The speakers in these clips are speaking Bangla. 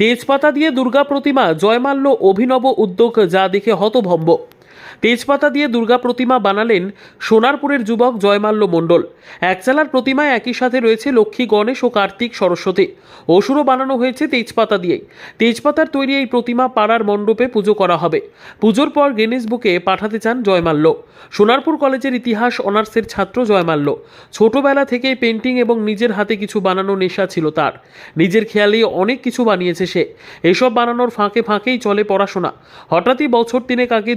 তেজপাতা দিয়ে দুর্গা প্রতিমা জয়মাল্য অভিনব উদ্যোগ যা দেখে হতভম্ব। তেজপাতা দিয়ে দুর্গা প্রতিমা বানালেন সোনারপুরের যুবক জয়মাল্য মণ্ডল। একচালার প্রতিমায় একই সাথে রয়েছে লক্ষ্মী, গণেশ ও কার্তিক সরস্বতী। অসুরও বানানো হয়েছে তেজপাতা দিয়ে। তেজপাতার তৈরি এই প্রতিমা পাড়ার মণ্ডপে পুজো করা হবে। পুজোর পর গিনেস বুকে পাঠাতে চান জয়মাল্য। সোনারপুর কলেজের ইতিহাস অনার্সের ছাত্র জয়মাল্য। ছোটবেলা থেকে পেন্টিং এবং নিজের হাতে কিছু বানানো নেশা ছিল তার। নিজের খেয়ালেই অনেক কিছু বানিয়েছে সে। এসব বানানোর ফাঁকে ফাঁকেই চলে পড়াশোনা। হঠাৎই বছর তিনেক আগে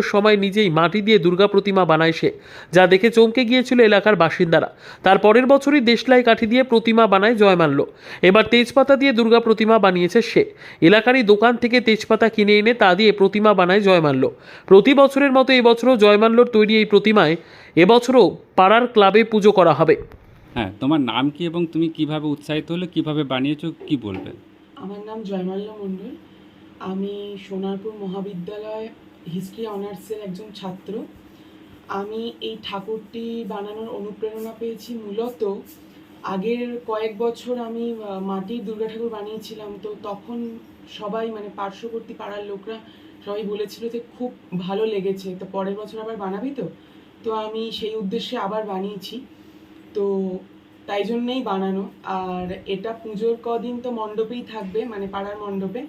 দুর্গাপুজোর সময় নিজেই মাটি দিয়ে দুর্গা প্রতিমা বানায় সে যা দেখে চমকে গিয়েছিল এলাকার বাসিন্দারা। তার পরের বছরই দেশলাই কাঠি দিয়ে প্রতিমা বানায় জয় জয়মাল্য এবার তেজপাতা দিয়ে দুর্গা প্রতিমা বানিয়েছে সে। এলাকারই দোকান থেকে তেজপাতা কিনে এনে তা দিয়ে প্রতিমা বানায় জয় জয়মাল্য প্রতি বছরের মতো এবছরও জয়মাল্যর তৈরি এই প্রতিমায় এবছরও পাড়ার ক্লাবে পুজো করা হবে। হ্যাঁ তোমার নাম কি এবং তুমি কীভাবে উৎসাহিত হলে কীভাবে বানিয়েছো কি বলবে? আমার নাম জয়মাল্য মণ্ডল। আমি সোনারপুর মহাবিদ্যালয় হিস্ট্রি অনার্সের একজন ছাত্র। আমি এই ঠাকুরটি বানানোর অনুপ্রেরণা পেয়েছি মূলত। আগের কয়েক বছর আমি মাটির দুর্গা ঠাকুর বানিয়েছিলাম, তো তখন সবাই মানে পার্শ্ববর্তী পাড়ার লোকরা সবাই বলেছিল যে খুব ভালো লেগেছে। তো পরের বছর আবার বানাবি তো? তো আমি সেই উদ্দেশ্যে আবার বানিয়েছি। তো তাই জন্যেই বানানো। আর এটা পুজোর কদিন তো মণ্ডপেই থাকবে মানে পাড়ার মণ্ডপে।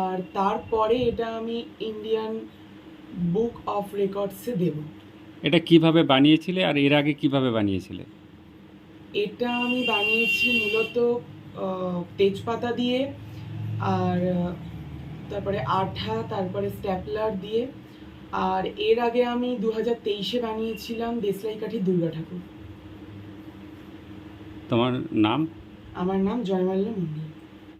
আর তারপরে এটা আমি ইন্ডিয়ান বুক অফ রেকর্ডসে দেব। এটা কীভাবে বানিয়েছিলে আর এর আগে কীভাবে বানিয়েছিলে? এটা আমি বানিয়েছি মূলত তেজপাতা দিয়ে আর তারপরে আঠা তারপরে স্ট্যাপলার দিয়ে। আর এর আগে আমি দু হাজার তেইশে বানিয়েছিলাম দেশলাই কাঠির দুর্গা ঠাকুর। তোমার নাম? আমার নাম জয়মাল্য মন্ডল